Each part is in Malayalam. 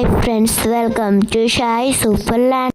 Hi friends, welcome to Shy Super Land.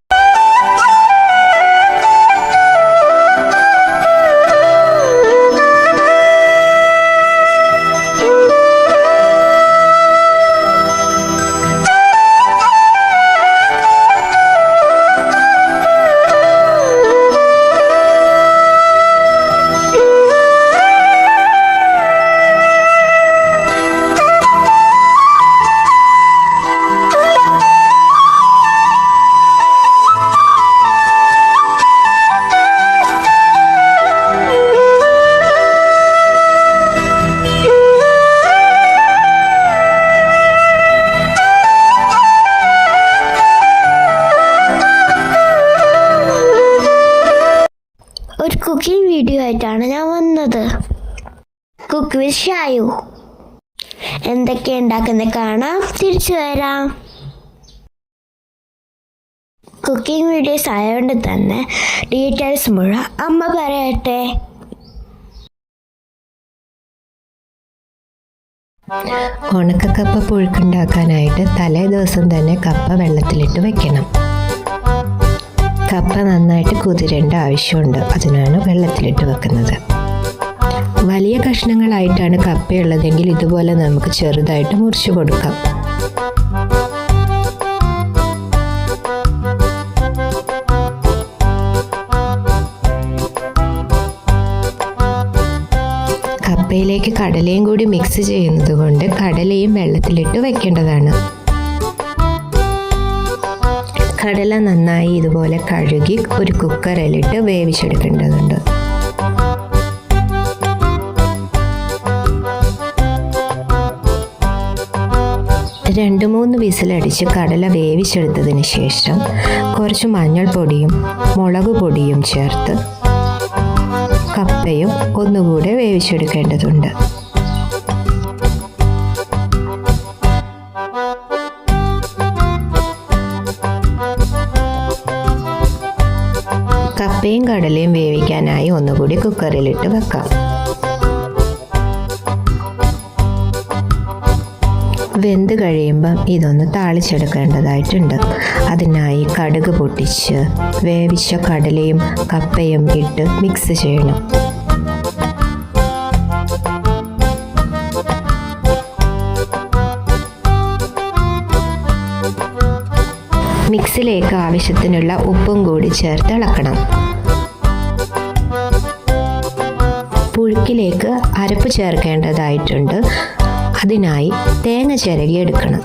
Video ആയിട്ടാണ് ഞാൻ വന്നത്. Cook with Shayu. എന്തൊക്കെ ഉണ്ടാക്കുന്നത് കാണാം. തിരിച്ചു വരാം. കുക്കിംഗ് വീഡിയോസ് ആയതുകൊണ്ട് തന്നെ ഡീറ്റെയിൽസ് മുഴുവൻ അമ്മ പറയട്ടെ. ഉണക്കക്കപ്പ പുഴുക്കുണ്ടാക്കാനായിട്ട് തലേ ദിവസം തന്നെ കപ്പ വെള്ളത്തിലിട്ട് വെക്കണം. കപ്പ നന്നായിട്ട് കുതിരേണ്ട ആവശ്യമുണ്ട്. അതിനാണ് വെള്ളത്തിലിട്ട് വെക്കുന്നത്. വലിയ കഷ്ണങ്ങളായിട്ടാണ് കപ്പയുള്ളതെങ്കിൽ ഇതുപോലെ നമുക്ക് ചെറുതായിട്ട് മുറിച്ചു കൊടുക്കാം. കപ്പയിലേക്ക് കടലയും കൂടി മിക്സ് ചെയ്യുന്നത് കൊണ്ട് കടലയും വെള്ളത്തിലിട്ട് വെക്കേണ്ടതാണ്. കടല നന്നായി ഇതുപോലെ കഴുകി ഒരു കുക്കറിലിട്ട് വേവിച്ചെടുക്കേണ്ടതുണ്ട്. രണ്ട് മൂന്ന് വിസിലടിച്ച് കടല വേവിച്ചെടുത്തതിന് ശേഷം കുറച്ച് മഞ്ഞൾപ്പൊടിയും മുളക് പൊടിയും ചേർത്ത് കപ്പയും ഒന്നുകൂടെ വേവിച്ചെടുക്കേണ്ടതുണ്ട്. കപ്പയും കടലയും വേവിക്കാനായി ഒന്നുകൂടി കുക്കറിലിട്ട് വെക്കാം. വെന്ത് കഴിയുമ്പം ഇതൊന്ന് താളിച്ചെടുക്കേണ്ടതായിട്ടുണ്ട്. അതിനായി കടുക് പൊട്ടിച്ച് വേവിച്ച കടലയും കപ്പയും ഇട്ട് മിക്സ് ചെയ്യണം. മിക്സിലേക്ക് ആവശ്യത്തിനുള്ള ഉപ്പും കൂടി ചേർത്ത് ഇളക്കണം. പുഴുക്കിലേക്ക് അരപ്പ് ചേർക്കേണ്ടതായിട്ടുണ്ട്. അതിനായി തേങ്ങ ചിരകിയെടുക്കണം.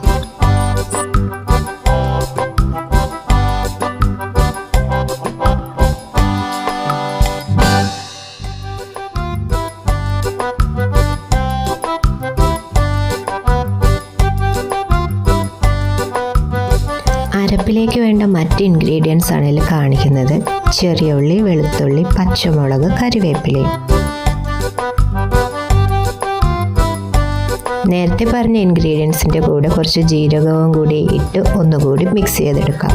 അരപ്പിലേക്ക് വേണ്ട മറ്റ് ഇൻഗ്രീഡിയൻസ് ആണ് ഇതിൽ കാണിക്കുന്നത്. ചെറിയ ഉള്ളി വെളുത്തുള്ളി പച്ചമുളക് കറിവേപ്പിലയും. നേരത്തെ പറഞ്ഞ ഇൻഗ്രീഡിയൻസിന്റെ കൂടെ കുറച്ച് ജീരകവും കൂടി ഇട്ട് ഒന്നുകൂടി മിക്സ് ചെയ്തെടുക്കാം.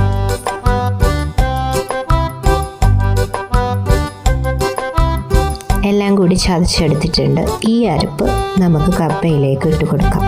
എല്ലാം കൂടി ചതച്ചെടുത്തിട്ടുണ്ട്. ഈ അരപ്പ് നമുക്ക് കപ്പയിലേക്ക് ഇട്ട് കൊടുക്കാം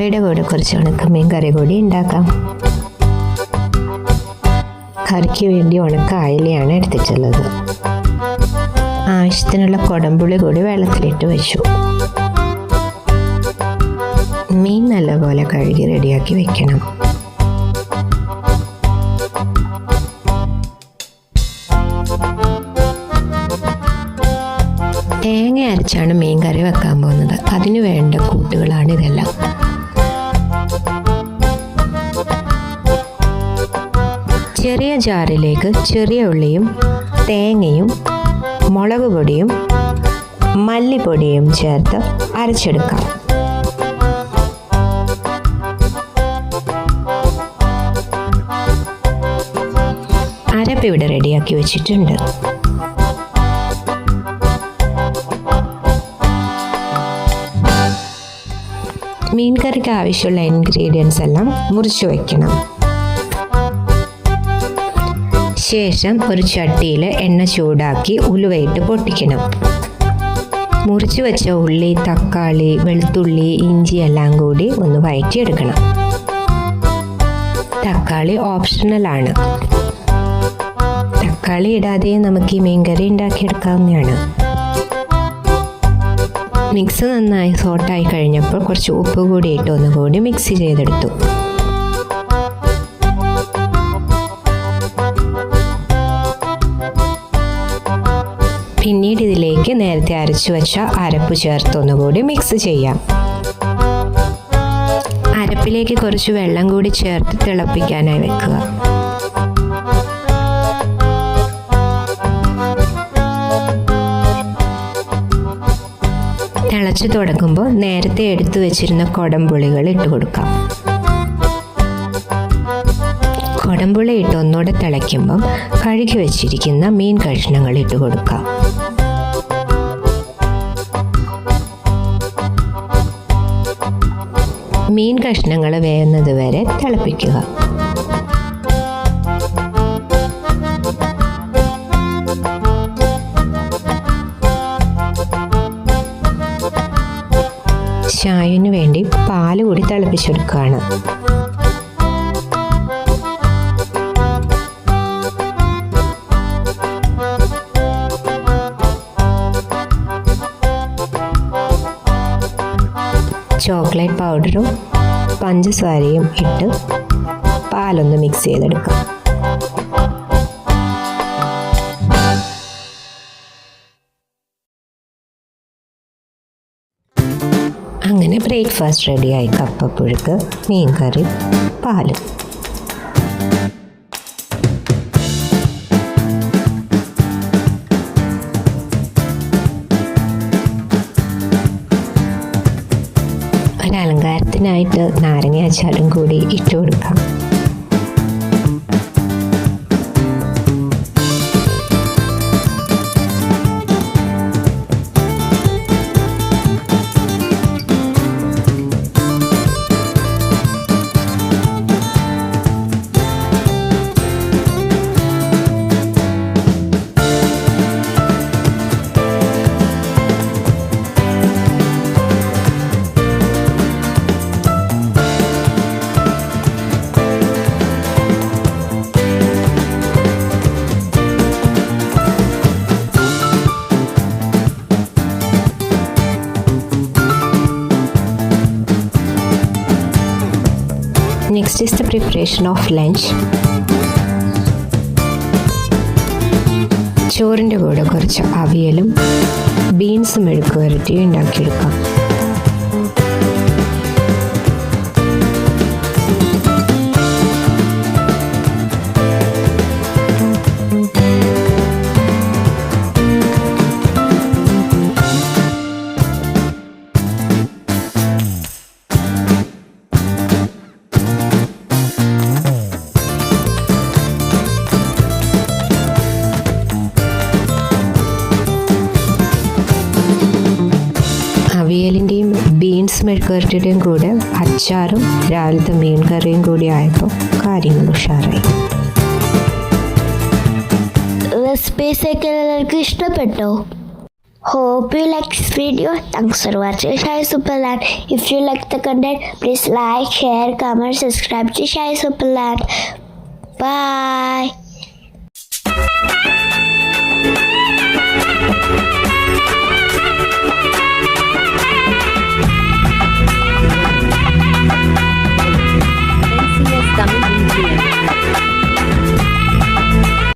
കപ്പയുടെ കൂടെ കുറച്ച് ഉണക്കമീൻ കറി കൂടി ഉണ്ടാക്കാം. കറിക്ക് വേണ്ടി ഉണക്ക അയലയാണ് എടുത്തിട്ടുള്ളത്. ആവശ്യത്തിനുള്ള കൊടമ്പുളി കൂടി വെള്ളത്തിലിട്ട് വെച്ചു. മീൻ നല്ലപോലെ കഴുകി റെഡിയാക്കി വെക്കണം. തേങ്ങ അരച്ചാണ് മീൻ കറി വെക്കാൻ പോകുന്നത്. അതിനു വേണ്ട കൂട്ടുകളാണ് ഇതെല്ലാം. ചെറിയ ജാറിലേക്ക് ചെറിയ ഉള്ളിയും തേങ്ങയും മുളക് പൊടിയും മല്ലിപ്പൊടിയും ചേർത്ത് അരച്ചെടുക്കാം. അരപ്പ് ഇവിടെ റെഡിയാക്കി വെച്ചിട്ടുണ്ട്. മീൻ കറിക്ക് ആവശ്യമുള്ള ഇൻഗ്രീഡിയൻസ് എല്ലാം മുറിച്ച് വയ്ക്കണം ശേഷം ഒരു ചട്ടിയിൽ എണ്ണ ചൂടാക്കി ഉലുവയിട്ട് പൊട്ടിക്കണം. മുറിച്ച് വെച്ച ഉള്ളി തക്കാളി വെളുത്തുള്ളി ഇഞ്ചി എല്ലാം കൂടി ഒന്ന് വഴറ്റിയെടുക്കണം തക്കാളി ഓപ്ഷണലാണ് തക്കാളി ഇടാതെ നമുക്ക് ഈ മീൻകറി ഉണ്ടാക്കിയെടുക്കാവുന്നതാണ്. മിക്സ് നന്നായി സോട്ടായി കഴിഞ്ഞപ്പോൾ കുറച്ച് ഉപ്പ് കൂടി ഇട്ട് ഒന്നുകൂടി മിക്സ് ചെയ്തെടുത്തു. പിന്നീട് ഇതിലേക്ക് നേരത്തെ അരച്ചു വെച്ച അരപ്പ് ചേർത്തൊന്നുകൂടി മിക്സ് ചെയ്യാം. അരപ്പിലേക്ക് കുറച്ച് വെള്ളം കൂടി ചേർത്ത് തിളപ്പിക്കാനായി വെക്കുക. തിളച്ചു തുടങ്ങുമ്പോൾ നേരത്തെ എടുത്തു വെച്ചിരുന്ന കൊടംപുളികൾ ഇട്ട് കൊടുക്കാം. കൊടംപുളി ഇട്ട് ഒന്നുകൂടെ തിളയ്ക്കുമ്പം കഴുകി വെച്ചിരിക്കുന്ന മീൻ കഷ്ണങ്ങൾ ഇട്ട് കൊടുക്കാം. മീൻ കഷ്ണങ്ങൾ വേവുന്നത് വരെ തിളപ്പിക്കുക. ചായന് വേണ്ടി പാൽ കൂടി തിളപ്പിച്ചെടുക്കുകയാണ്. ചോക്ലേറ്റ് പൗഡറും പഞ്ചസാരയും ഇട്ട് പാലൊന്ന് മിക്സ് ചെയ്തെടുക്കാം. അങ്ങനെ ബ്രേക്ക്ഫാസ്റ്റ് റെഡിയായി കപ്പപ്പുഴുക്ക് മീൻ കറി പാൽ. ഒരലങ്കാരത്തിനായിട്ട് നാരങ്ങ അച്ചാറും കൂടി ഇട്ട് കൊടുക്കാം Next is the preparation of lunch. ചോറിന്റെ കൂടെ കുറച്ച് അവിയലും ബീൻസും മെഴുക്ക് വരട്ടിയും ഉണ്ടാക്കിയെടുക്കാം മെഴുക്കുവരട്ടിയുടെയും കൂടെ അച്ചാറും രാവിലത്തെ മീൻ കറിയും കൂടി ആയപ്പോൾ കാര്യങ്ങൾ ഉഷാറായി റെസിപ്പീസ് ഒക്കെ എല്ലാവർക്കും ഇഷ്ടപ്പെട്ടോ Hope you like this video. Thanks for watching Shai Superland. If you like the content, please like, share, comment, subscribe to Shai Superland. Bye.